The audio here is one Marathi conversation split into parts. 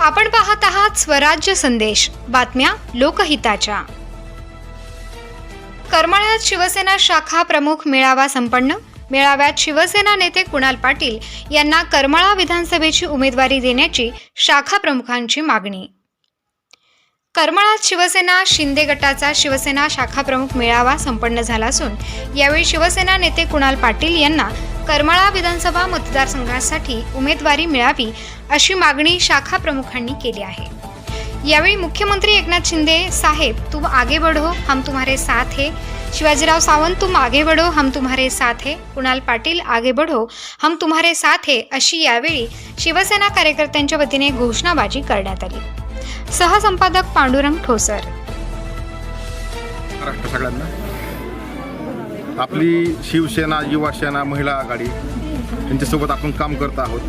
आपण पाहत आहात स्वराज्य संदेश. बातम्या लोकहिताच्या. करमाळ्यात शिवसेना शाखा प्रमुख मेळावा संपन्न. मेळाव्यात शिवसेना नेते कुणाल पाटील यांना करमाळा विधानसभेची उमेदवारी देण्याची शाखा प्रमुखांची मागणी. करमाळात शिवसेना शिंदे गटाचा शिवसेना शाखा प्रमुख मेळावा संपन्न झाला असून यावेळी शिवसेना नेते कुणाल पाटील यांना करमाळा विधानसभा मतदारसंघासाठी उमेदवारी मिळावी अशी मागणी शाखा प्रमुखांनी केली आहे. यावेळी मुख्यमंत्री एकनाथ शिंदे साहेब तुम आगे बढ़ो हम तुम्हारे साथ है. शिवाजीराव सावंत तुम आगे बढ़ो हम तुम्हारे साथ है. कुणाल पाटील आगे बढ़ो हम तुम्हारे साथ है. अशी यावेळी शिवसेना कार्यकर्त्यांच्या वतीने घोषणाबाजी करण्यात आली. सहसंपादक पांडुरंग ठोसर. आपली शिवसेना युवासेना महिला आघाडी त्यांच्यासोबत आपण काम करत आहोत.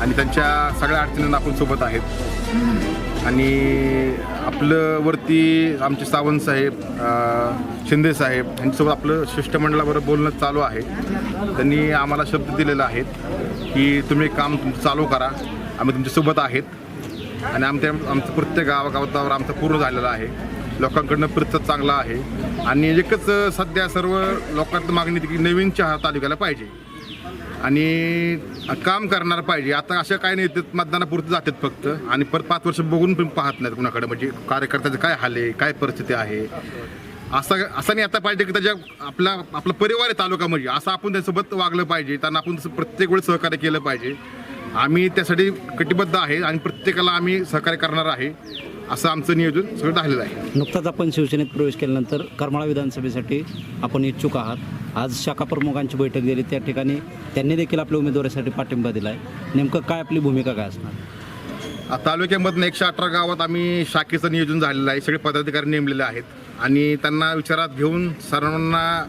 आणि त्यांच्या सगळ्या अडचणींना आपण सोबत आहेत. आणि आपलं वरती आमचे सावंत साहेब शिंदे साहेब यांच्यासोबत आपलं शिष्टमंडळाबरोबर बोलणं चालू आहे. त्यांनी आम्हाला शब्द दिलेला आहे की तुम्ही काम तुमचं चालू करा. आम्ही तुमच्यासोबत आहेत. आणि आमच्या आमचं प्रत्येक गावागावातावर आमचं पूर्ण झालेलं आहे. लोकांकडनं प्रतिसाद चांगला आहे. आणि एकच सध्या सर्व लोकांत मागणी होती की नवीन चहा तालुक्याला पाहिजे. आणि काम करणार पाहिजे. आता अशा काय नाही ते मतदानापुरते जातात फक्त. आणि परत पाच वर्ष बघून पण पाहत नाहीत कुणाकडे. म्हणजे कार्यकर्त्याचं काय हाल आहे काय परिस्थिती आहे. असं असं नाही आता पाहिजे की त्याच्या आपला आपला परिवार आहे तालुका म्हणजे. असं आपण त्यासोबत वागलं पाहिजे. त्यांना आपण तसं प्रत्येक वेळेस सहकार्य केलं पाहिजे. आम्ही त्यासाठी कटिबद्ध आहे आणि प्रत्येकाला आम्ही सहकार्य करणार आहे. असं आमचं नियोजन सगळं झालेलं आहे. नुकताच आपण शिवसेनेत प्रवेश केल्यानंतर करमाळा विधानसभेसाठी आपण इच्छुक आहात. आज शाखा प्रमुखांची बैठक झाली. त्या ठिकाणी त्यांनी देखील आपल्या उमेदवारीसाठी पाठिंबा दिला आहे नेमकं काय आपली भूमिका काय असणार? आ- तालुक्यामधनं एकशे अठरा गावात आम्ही शाखेचं नियोजन झालेलं आहे. सगळे पदाधिकारी नेमलेले आहेत. आणि त्यांना विचारात घेऊन सर्वांना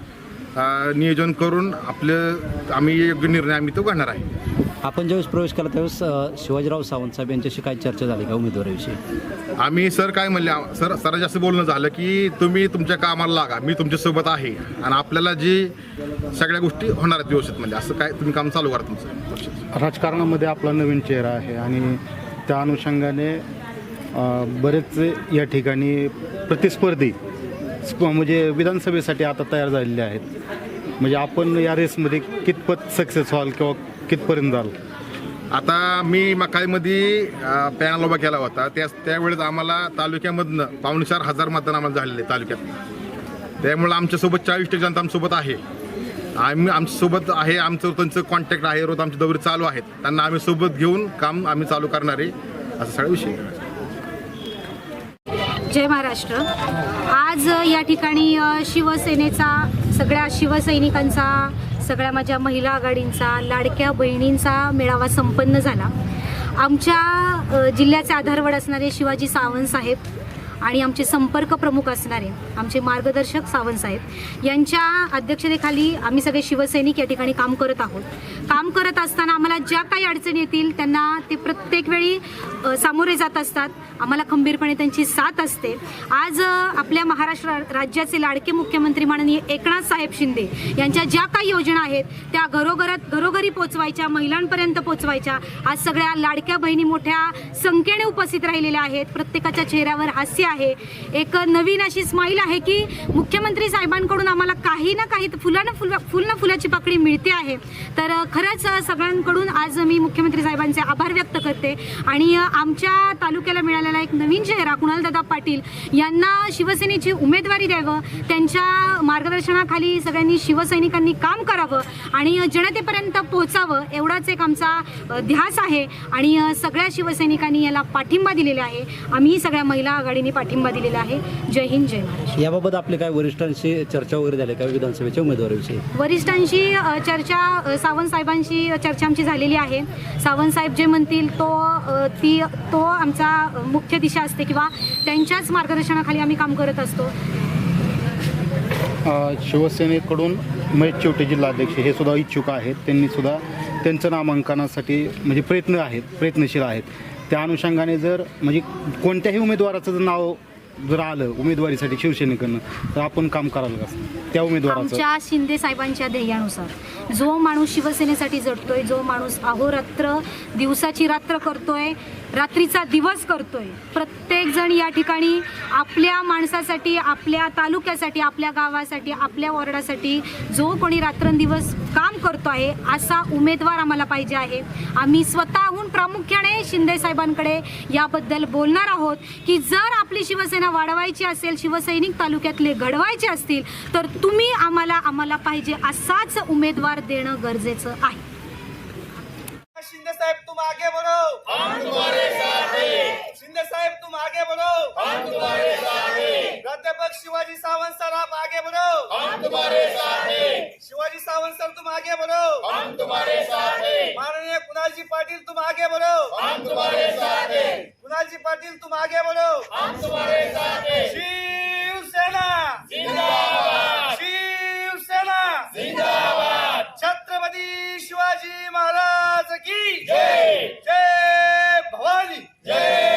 नियोजन करून आपलं आम्ही योग्य निर्णय आम्ही तो घेणार आहे. आपण ज्यावेळेस प्रवेश केला त्यावेळेस शिवाजीराव सावंत साहेब यांच्याशी काय चर्चा झाली का उमेदवारीविषयी? आम्ही सर काय म्हणले सर सर जास्त बोलणं झालं की तुम्ही तुमच्या कामाला लागा मी तुमच्यासोबत आहे. आणि आपल्याला जी सगळ्या गोष्टी होणार आहेत व्यवस्थित म्हणजे असं काय तुम्ही काम चालू करा तुमचं. राजकारणामध्ये आपला नवीन चेहरा आहे आणि त्या अनुषंगाने बरेच या ठिकाणी प्रतिस्पर्धी स्प- म्हणजे विधानसभेसाठी आता तयार झालेले आहेत. म्हणजे आपण या रेसमध्ये कितपत सक्सेस व्हाल किंवा कितपर्यंत जाल? आता मी मकाईमध्ये पॅनल उभा केला होता. त्या त्यावेळेस आम्हाला तालुक्यामधनं पावणे चार हजार मतदान आम्हाला झालेले आहे तालुक्यात त्यामुळे आमच्यासोबत चाळीस टक्के जनता आमच्यासोबत आहे. आम्ही आमच्यासोबत आहे आमचं त्यांचं कॉन्टॅक्ट आहे रोज आमचे दौरे चालू आहेत. त्यांना आम्ही सोबत घेऊन काम आम्ही चालू करणार आहे असा सगळा विषय. जय महाराष्ट्र. आज या ठिकाणी शिवसेनेचा सगळ्या शिवसैनिकांचा सगळ्या माझ्या महिला आघाडींचा लाडक्या बहिणींचा मेळावा संपन्न झाला. आमच्या जिल्ह्याचे आधारवड असणारे शिवाजी सावंत साहेब आणि आमचे संपर्क प्रमुख असणारे आमचे मार्गदर्शक सावंत साहेब यांच्या अध्यक्षतेखाली आम्ही सगळे शिवसैनिक या ठिकाणी काम करत आहोत. काम करत असताना आम्हाला ज्या काही अडचणी येतील त्यांना ते प्रत्येक वेळी सामोरे जात असतात. आम्हाला खंबीरपणे त्यांची साथ असते. आज आपल्या महाराष्ट्र राज्याचे लाडके मुख्यमंत्री माननीय एकनाथ साहेब शिंदे यांच्या ज्या काही योजना आहेत त्या घरोघरात घरोघरी पोचवायच्या महिलांपर्यंत पोचवायच्या आज सगळ्या लाडक्या बहिणी मोठ्या संख्येने उपस्थित राहिलेल्या आहेत. प्रत्येकाच्या चेहऱ्यावर हास्य आहे. एक नवीन अशी स्माईल आहे की मुख्यमंत्री साहेबांकडून आम्हाला काही ना काही फुलानं फुल फुल ना फुलाची पाकळी मिळते आहे. तर खरंच सगळ्यांकडून आज मी मुख्यमंत्री साहेबांचे आभार व्यक्त करते. आणि आमच्या तालुक्याला मिळालेला एक नवीन चेहरा कुणालदादा पाटील यांना शिवसेनेची उमेदवारी द्यावं त्यांच्या मार्गदर्शनाखाली सगळ्यांनी शिवसैनिकांनी काम करावं आणि जनतेपर्यंत पोहोचावं एवढाच एक आमचा ध्यास आहे. आणि सगळ्या शिवसैनिकांनी याला पाठिंबा दिलेला आहे. आम्ही सगळ्या महिला आघाडीने पाठिंबा दिलेला आहे. जय हिंद जय महाराष्ट्र. याबाबत आपली काय वरिष्ठांशी चर्चा वगैरे झाली का विधानसभेच्या उमेदवारीविषयी? वरिष्ठांशी चर्चा सावंत साहेबांशी चर्चा आमची झालेली आहे. सावंत साहेब जे म्हणतील तो ती तो आमचा मुख्य दिशा असते किंवा त्यांच्याच मार्गदर्शनाखाली आम्ही काम करत असतो. शिवसेनेकडून महेश चिवटे जिल्हाध्यक्ष हे सुद्धा इच्छुक आहेत. त्यांनी सुद्धा त्यांचं नामांकनासाठी म्हणजे प्रयत्न आहेत प्रयत्नशील आहेत. त्या अनुषंगाने जर म्हणजे कोणत्याही उमेदवाराचं जर नाव जर आलं उमेदवारीसाठी शिवसेनेकडनं तर आपण काम करायला का त्या उमेदवाराचं. आमच्या शिंदे साहेबांच्या ध्येयानुसार जो माणूस शिवसेनेसाठी जगतोय जो माणूस अहोरात्र दिवसाची रात्र करतोय रात्रीचा दिवस करतोय प्रत्येक जण या ठिकाणी आपल्या माणसासाठी आपल्या तालुक्यासाठी आपल्या गावासाठी आपल्या वॉर्डासाठी जो कोणी रात्रंदिवस काम करतो आहे असा उमेदवार आम्हाला पाहिजे आहे. आम्ही स्वतः स्वतःहून प्रामुख्याने शिंदे साहेबांकडे याबद्दल बोलणार आहोत की जर आपली शिवसेना वाढवायची असेल शिवसैनिक तालुक्यातले घडवायचे असतील तर तुम्ही आम्हाला आम्हाला पाहिजे असाच उमेदवार देणं गरजेचं आहे. शिंदे साहब तुम आगे बढ़ो। हम तुम्हारे साथ हैं। शिंदे साहब तुम आगे बढ़ो। हम तुम्हारे साथ हैं। प्राध्यापक शिवाजी सावंत सर आप आगे बढ़ो। हम तुम्हारे साथ हैं। शिवाजी सावंत सर तुम आगे बढ़ो। हम तुम्हारे साथ हैं। कुणालजी पाटील तुम आगे बोलो हम तुम्हारे साथ हैं। कुणालजी पाटील तुम आगे बोलो हम तुम्हारे साथ हैं। शिवसेना। जिंदाबाद। शिवसेना। जिंदाबाद। शिवाजी महाराज की। जय। जय भवानी। जय।